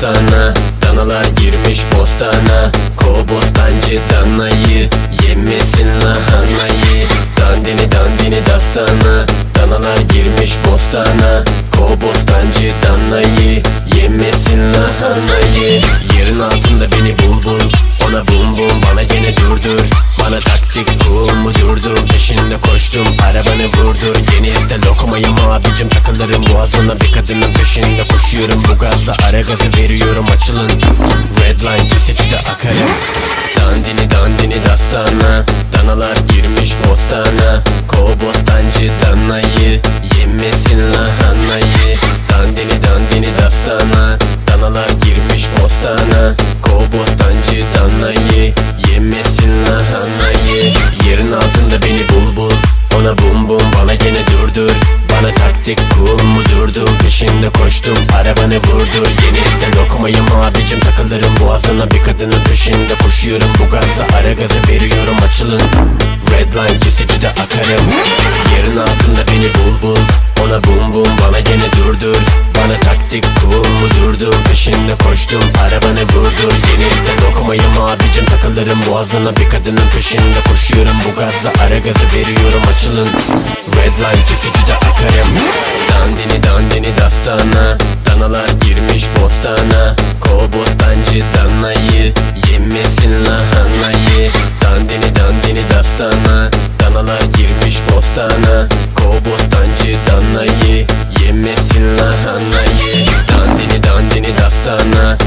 dastana Danalar girmiş bostana taktik cool mu durdu Peşinde koştum arabanı vurdur Yeni iste lokumayım abicim Takılırım boğazına bir kadının peşinde Koşuyorum. Bu gazla ara gazı veriyorum açılın. Redline kesici de akarım. Dandini dandini dastana. Danalar girmiş bostana. Kobostancı danayı. Yemesin lahanayı Dandini dandini dastana. Danalar girmiş bostana Taktik cool mu durdu? Peşinde koştum arabanı vurdur Yeni iste lokumayım abicim Takılırım boğazına. Bir kadının peşinde Koşuyorum bu gazla ara gazı veriyorum açılın. Redline kesici de akarım Yerin altında beni bul bul Ona bum bum bana gene durdur. Bana taktik cool mu durdu? Peşinde koştum arabanı vurdur. Yeni iste lokumayım abicim Takılırım boğazına. Bir kadının peşinde Koşuyorum bu gazla ara gazı veriyorum açılın. Redline kesici bostana Kobostancı danayı Yemesin lahanayı. Dandini dandini dastana Danalar girmiş bostana. Kobostancı danayı Yemesin lahanayı. Dandini dandini dastana